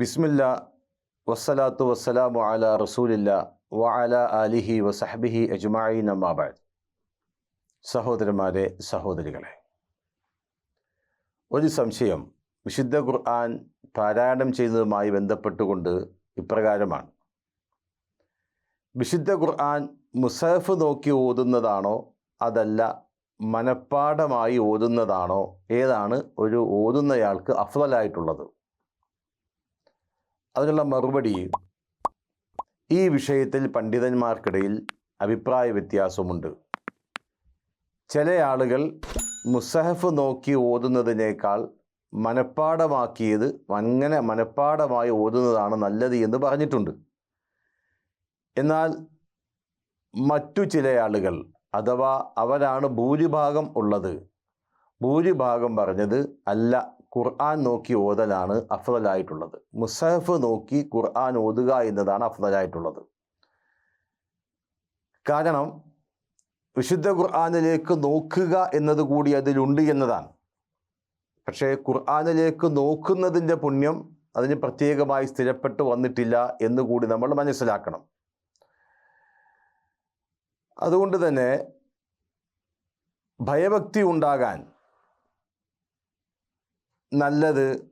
ബിസ്മില്ല വസ്സലാത്തു വസ്സലാമു അല റസൂലില്ല വ അല അലിഹി വസഹബിഹി അജ്മായി നമാബാദ് സഹോദരന്മാരെ സഹോദരികളെ ഒരു സംശയം. വിശുദ്ധ ഖുർആൻ പാരായണം ചെയ്യുന്നതുമായി ബന്ധപ്പെട്ടുകൊണ്ട് ഇപ്രകാരമാണ്. വിശുദ്ധ ഖുർആൻ മുസഹഫ് നോക്കി ഓതുന്നതാണോ? അതല്ല മനഃപ്പാഠമായി ഓതുന്നതാണോ? ഏതാണ് ഒരു ഓതുന്നയാൾക്ക് അഫ്ദലായിട്ടുള്ളത്? അതിനുള്ള മറുപടി ഈ വിഷയത്തിൽ പണ്ഡിതന്മാർക്കിടയിൽ അഭിപ്രായ വ്യത്യാസമുണ്ട്. ചില ആളുകൾ മുസഹഫ് നോക്കി ഓതുന്നതിനേക്കാൾ മനഃപ്പാടമാക്കിയത് അങ്ങനെ മനഃപ്പാടമായി ഓതുന്നതാണ് നല്ലത് എന്ന് പറഞ്ഞിട്ടുണ്ട്. എന്നാൽ മറ്റു ചില ആളുകൾ അഥവാ അവരാണ് ഭൂരിഭാഗം ഉള്ളത് ഭൂരിഭാഗം പറഞ്ഞത് അല്ല ഖുർആൻ നോക്കി ഓതലാണ് അഫ്ദലായിട്ടുള്ളത്. മുസഹഫ് നോക്കി ഖുർആൻ ഓതുക എന്നതാണ് അഫ്ദലായിട്ടുള്ളത്. കാരണം വിശുദ്ധ ഖുർആാനിലേക്ക് നോക്കുക എന്നത് കൂടി അതിലുണ്ട് എന്നതാണ്. പക്ഷേ ഖുർആാനിലേക്ക് നോക്കുന്നതിന്റെ പുണ്യം അതിന് പ്രത്യേകമായി സ്ഥിരപ്പെട്ട് വന്നിട്ടില്ല എന്ന് കൂടി നമ്മൾ മനസ്സിലാക്കണം. അതുകൊണ്ട് തന്നെ ഭയഭക്തി ഉണ്ടാകാൻ നല്ലത്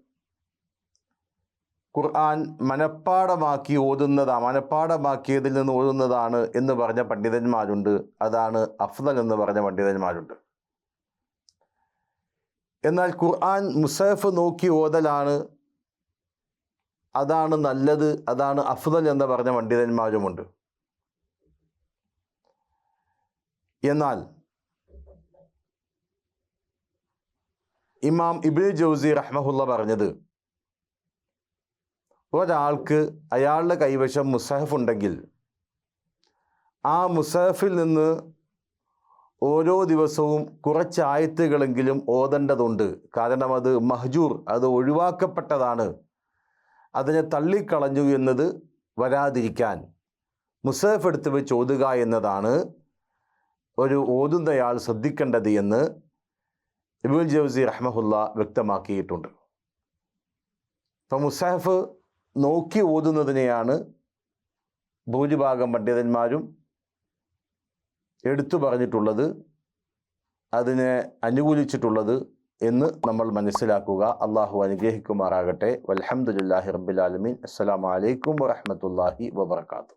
ഖുർആൻ മനഃപ്പാടമാക്കി ഓതുന്നതാണ് മനഃപ്പാടമാക്കിയതിൽ നിന്ന് ഓതുന്നതാണ് എന്ന് പറഞ്ഞ പണ്ഡിതന്മാരുണ്ട്. അതാണ് അഫ്ദൽ എന്ന് പറഞ്ഞ പണ്ഡിതന്മാരുണ്ട്. എന്നാൽ ഖുർആൻ മുസഫ് നോക്കി ഓതലാണ്. അതാണ് നല്ലത് അതാണ് അഫ്ദൽ എന്ന് പറഞ്ഞ പണ്ഡിതന്മാരുമുണ്ട്. എന്നാൽ ഇമാം ഇബിൽ ജൗസി റഹ്മഹുല്ല പറഞ്ഞത് ഒരാൾക്ക് അയാളുടെ കൈവശം മുസഹഫ് ഉണ്ടെങ്കിൽ ആ മുസഹഫിൽ നിന്ന് ഓരോ ദിവസവും കുറച്ച് ആയത്തുകളെങ്കിലും ഓതേണ്ടതുണ്ട്. കാരണം അത് മഹജൂർ അത് ഒഴിവാക്കപ്പെട്ടതാണ്. അതിനെ തള്ളിക്കളഞ്ഞു എന്നത് വരാതിരിക്കാൻ മുസഹഫ് എടുത്ത് വെച്ച് ഓതുക എന്നതാണ് ഒരു ഓതുന്നയാൾ ശ്രദ്ധിക്കേണ്ടത് എന്ന് ഇബുൽ ജൗസി റഹ്മഹുല്ല വ്യക്തമാക്കിയിട്ടുണ്ട്. അപ്പം മുസാഹഫ് നോക്കി ഓതുന്നതിനെയാണ് ഭൂരിഭാഗം പണ്ഡിതന്മാരും എടുത്തു പറഞ്ഞിട്ടുള്ളത് അതിനെ അനുകൂലിച്ചിട്ടുള്ളത് എന്ന് നമ്മൾ മനസ്സിലാക്കുക. അള്ളാഹു അനുഗ്രഹിക്കുമാറാകട്ടെ. വലഹമുല്ലാഹി റബ്ബിലാലമീൻ അസ്സാം വലൈക്കും വറഹമത്തല്ലാഹി വബർക്കാത്തു